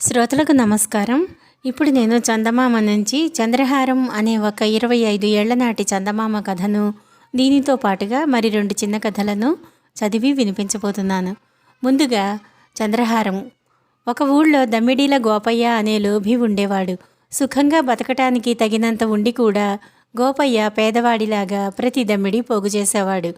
శ్రోతలకు నమస్కారం. ఇప్పుడు నేను చందమామ నుంచి చంద్రహారం అనే ఒక ఇరవై ఐదు ఏళ్ళ నాటి చందమామ కథను దీనితో పాటుగా మరి రెండు చిన్న కథలను చదివి వినిపించబోతున్నాను. ముందుగా చంద్రహారం. ఒక ఊళ్ళో దమ్మిడీల గోపయ్య అనే లోభి ఉండేవాడు. సుఖంగా బతకటానికి తగినంత ఉండి కూడా గోపయ్య పేదవాడిలాగా ప్రతి దమ్మిడి పోగు చేసేవాడు.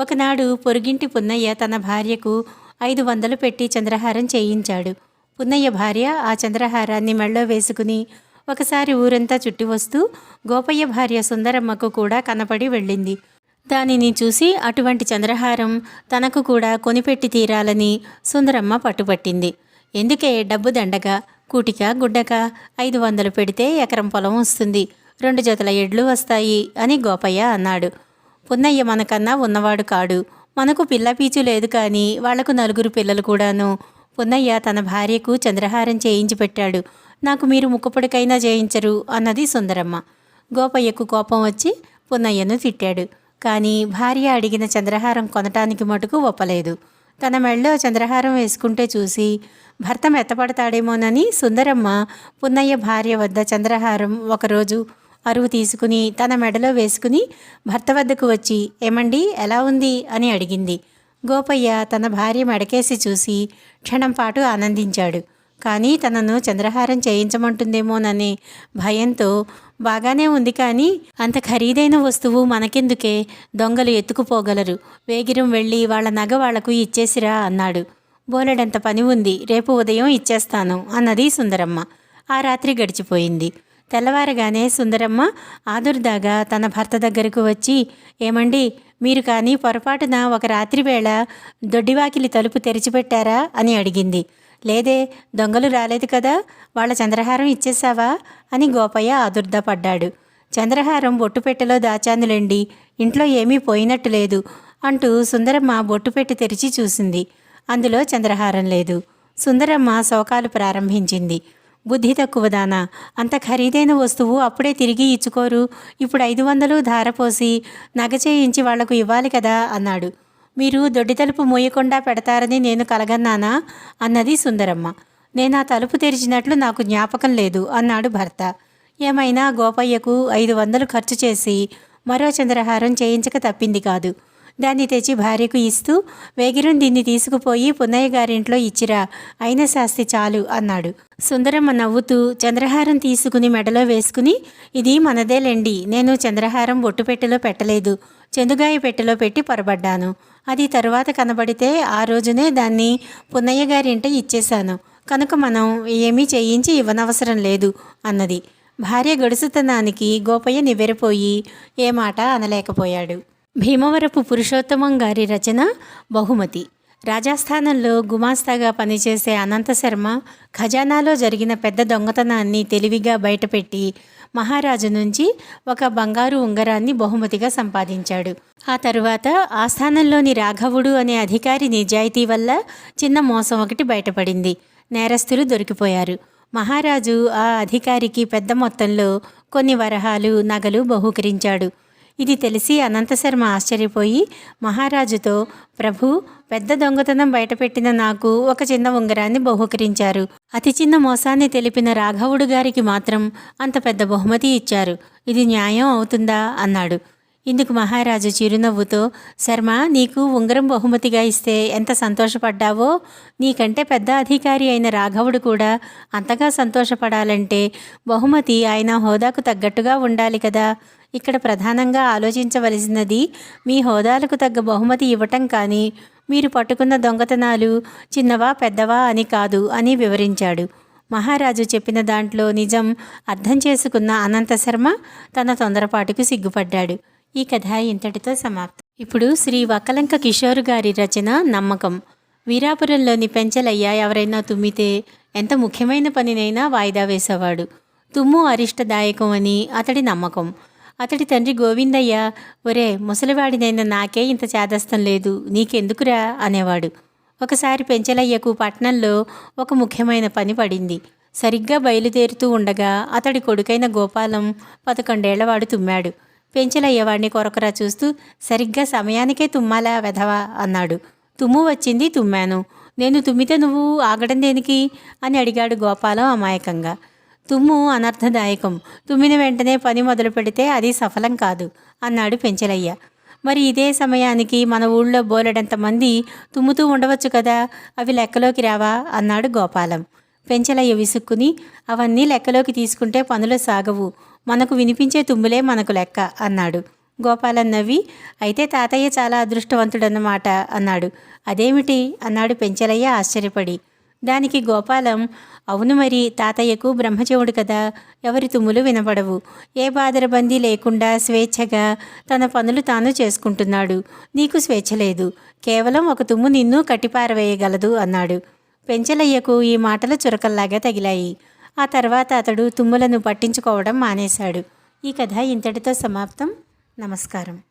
ఒకనాడు పొరుగింటి పున్నయ్య తన భార్యకు ఐదు వందలు పెట్టి చంద్రహారం చేయించాడు. పున్నయ్య భార్య ఆ చంద్రహారాన్ని మెళ్ళో వేసుకుని ఒకసారి ఊరంతా చుట్టి వస్తూ గోపయ్య భార్య సుందరమ్మకు కూడా కనపడి వెళ్ళింది. దానిని చూసి అటువంటి చంద్రహారం తనకు కూడా కొనిపెట్టి తీరాలని సుందరమ్మ పట్టుపట్టింది. ఎందుకే డబ్బు దండగా కూటిక గుడ్డక? ఐదు వందలు పెడితే ఎకరం పొలం వస్తుంది. రెండు జతల ఎడ్లు వస్తాయి అని గోపయ్య అన్నాడు. పున్నయ్య మనకన్నా ఉన్నవాడు కాడు. మనకు పిల్ల పీచు లేదు కానీ వాళ్ళకు నలుగురు పిల్లలు కూడాను పున్నయ్య తన భార్యకు చంద్రహారం చేయించి పెట్టాడు. నాకు మీరు ముక్కుపొడికైనా చేయించరు అన్నది సుందరమ్మ. గోపయ్యకు కోపం వచ్చి పున్నయ్యను తిట్టాడు. కానీ భార్య అడిగిన చంద్రహారం కొనటానికి మటుకు ఒప్పలేదు. తన మెళ్ళో చంద్రహారం వేసుకుంటే చూసి భర్త మెత్తపడతాడేమోనని సుందరమ్మ పున్నయ్య భార్య వద్ద చంద్రహారం ఒకరోజు అరువు తీసుకుని తన మెడలో వేసుకుని భర్త వద్దకు వచ్చి ఏమండి ఎలా ఉంది? అని అడిగింది. గోపయ్య తన భార్య మడకేసి చూసి క్షణం పాటు ఆనందించాడు. కానీ తనను చంద్రహారం చేయించమంటుందేమోననే భయంతో బాగానే ఉంది కానీ అంత ఖరీదైన వస్తువు మనకెందుకే? దొంగలు ఎత్తుకుపోగలరు. వేగిరం వెళ్ళి వాళ్ళ నగ వాళ్ళకు ఇచ్చేసిరా అన్నాడు. బోలెడంత పని ఉంది. రేపు ఉదయం ఇచ్చేస్తాను అన్నది సుందరమ్మ. ఆ రాత్రి గడిచిపోయింది. తెల్లవారగానే సుందరమ్మ ఆదుర్దాగా తన భర్త దగ్గరకు వచ్చి ఏమండి మీరు కానీ పొరపాటున ఒక రాత్రి వేళ దొడ్డివాకిలి తలుపు తెరిచిపెట్టారా అని అడిగింది. లేదే దొంగలు రాలేదు కదా వాళ్ళ చంద్రహారం ఇచ్చేసావా అని గోపయ్య ఆదుర్దపడ్డాడు. చంద్రహారం బొట్టుపెట్టెలో దాచానులేండి ఇంట్లో ఏమీ పోయినట్టు లేదు అంటూ సుందరమ్మ బొట్టుపెట్టి తెరిచి చూసింది. అందులో చంద్రహారం లేదు. సుందరమ్మ శోకాలు ప్రారంభించింది. బుద్ధి తక్కువదానా అంత ఖరీదైన వస్తువు అప్పుడే తిరిగి ఇచ్చుకోరు. ఇప్పుడు ఐదు వందలు ధారపోసి నగ చేయించి వాళ్ళకు ఇవ్వాలి కదా అన్నాడు. మీరు దొడ్డి తలుపు మూయకుండా పెడతారని నేను కలగన్నానా? అన్నది సుందరమ్మ. నేను ఆ తలుపు తెరిచినట్లు నాకు జ్ఞాపకం లేదు అన్నాడు భర్త. ఏమైనా గోపయ్యకు ఐదు వందలు ఖర్చు చేసి మరో చంద్రహారం చేయించక తప్పింది కాదు. దాన్ని తెచ్చి భార్యకు ఇస్తూ వేగిరం దీన్ని తీసుకుపోయి పున్నయ్య గారింట్లో ఇచ్చిరా అయిన శాస్తి చాలు అన్నాడు. సుందరమ్మ నవ్వుతూ చంద్రహారం తీసుకుని మెడలో వేసుకుని ఇది మనదేలేండి నేను చంద్రహారం ఒట్టుపెట్టెలో పెట్టలేదు చెందుగాయ పెట్టెలో పెట్టి పొరబడ్డాను. అది తరువాత కనబడితే ఆ రోజునే దాన్ని పున్నయ్య గారింట ఇచ్చేశాను. కనుక మనం ఏమీ చేయించి ఇవ్వనవసరం లేదు అన్నది. భార్య గడుసుతనానికి గోపయ్య నివ్వెరపోయి ఏ మాట అనలేకపోయాడు. భీమవరపు పురుషోత్తమం గారి రచన బహుమతి. రాజస్థానంలో గుమాస్తాగా పనిచేసే అనంతశర్మ ఖజానాలో జరిగిన పెద్ద దొంగతనాన్ని తెలివిగా బయటపెట్టి మహారాజు నుంచి ఒక బంగారు ఉంగరాన్ని బహుమతిగా సంపాదించాడు. ఆ తరువాత ఆస్థానంలోని రాఘవుడు అనే అధికారి నిజాయితీ వల్ల చిన్న మోసం ఒకటి బయటపడింది. నేరస్తులు దొరికిపోయారు. మహారాజు ఆ అధికారికి పెద్ద మొత్తంలో కొన్ని వరహాలు నగలు బహూకరించాడు. ఇది తెలిసి అనంతశర్మ ఆశ్చర్యపోయి మహారాజుతో ప్రభు పెద్ద దొంగతనం బయటపెట్టిన నాకు ఒక చిన్న ఉంగరాన్ని బహుకరించారు. అతి చిన్న మోసాన్ని తెలిపిన రాఘవుడు గారికి మాత్రం అంత పెద్ద బహుమతి ఇచ్చారు. ఇది న్యాయం అవుతుందా? అన్నాడు. ఇందుకు మహారాజు చిరునవ్వుతో శర్మ నీకు ఉంగరం బహుమతిగా ఇస్తే ఎంత సంతోషపడ్డావో? నీకంటే పెద్ద అధికారి అయిన రాఘవుడు కూడా అంతగా సంతోషపడాలంటే బహుమతి ఆయన హోదాకు తగ్గట్టుగా ఉండాలి కదా. ఇక్కడ ప్రధానంగా ఆలోచించవలసినది మీ హోదాలకు తగ్గ బహుమతి ఇవ్వటం కానీ మీరు పట్టుకున్న దొంగతనాలు చిన్నవా పెద్దవా అని కాదు అని వివరించాడు. మహారాజు చెప్పిన దాంట్లో నిజం అర్థం చేసుకున్న అనంత శర్మ తన తొందరపాటుకు సిగ్గుపడ్డాడు. ఈ కథ ఇంతటితో సమాప్తం. ఇప్పుడు శ్రీ వకలంక కిషోర్ గారి రచన నమ్మకం. వీరాపురంలోని పెంచలయ్య ఎవరైనా తుమ్మితే ఎంత ముఖ్యమైన పనినైనా వాయిదా వేసేవాడు. తుమ్ము అరిష్టదాయకం అని అతడి నమ్మకం. అతడి తండ్రి గోవిందయ్య ఒరే ముసలివాడినైన నాకే ఇంత చేదస్తం లేదు నీకెందుకురా? అనేవాడు. ఒకసారి పెంచలయ్యకు పట్నంలో ఒక ముఖ్యమైన పని పడింది. సరిగ్గా బయలుదేరుతూ ఉండగా అతడి కొడుకైన గోపాలం పదకొండేళ్ళవాడు తుమ్మాడు. పెంచలయ్య వాడిని కొరకరా చూస్తూ సరిగ్గా సమయానికే తుమ్మాలా వెధవా అన్నాడు. తుమ్ము వచ్చింది తుమ్మాను. నేను తుమ్మితే నువ్వు ఆగడం దేనికి అని అడిగాడు గోపాలం అమాయకంగా. తుమ్ము అనర్థదాయకం తుమ్మిన వెంటనే పని మొదలు పెడితే అది సఫలం కాదు అన్నాడు పెంచలయ్య. మరి ఇదే సమయానికి మన ఊళ్ళో బోలెడంతమంది తుమ్ముతూ ఉండవచ్చు కదా? అవి లెక్కలోకి రావా అన్నాడు గోపాలం. పెంచలయ్య విసుక్కుని అవన్నీ లెక్కలోకి తీసుకుంటే పనులు సాగవు. మనకు వినిపించే తుమ్ములే మనకు లెక్క అన్నాడు. గోపాలన్ నవ్వి అయితే తాతయ్య చాలా అదృష్టవంతుడన్నమాట అన్నాడు. అదేమిటి? అన్నాడు పెంచలయ్య ఆశ్చర్యపడి. దానికి గోపాలం అవును మరి తాతయ్యకు బ్రహ్మచవుడు కదా ఎవరి తుమ్ములు వినపడవు ఏ బాదరబందీ లేకుండా స్వేచ్ఛగా తన పనులు తాను చేసుకుంటున్నాడు. నీకు స్వేచ్ఛ లేదు. కేవలం ఒక తుమ్ము నిన్ను కట్టిపారవేయగలదు అన్నాడు. పెంచలయ్యకు ఈ మాటలు చురకల్లాగా తగిలాయి. ఆ తర్వాత అతడు తుమ్ములను పట్టించుకోవడం మానేశాడు. ఈ కథ ఇంతటితో సమాప్తం. నమస్కారం.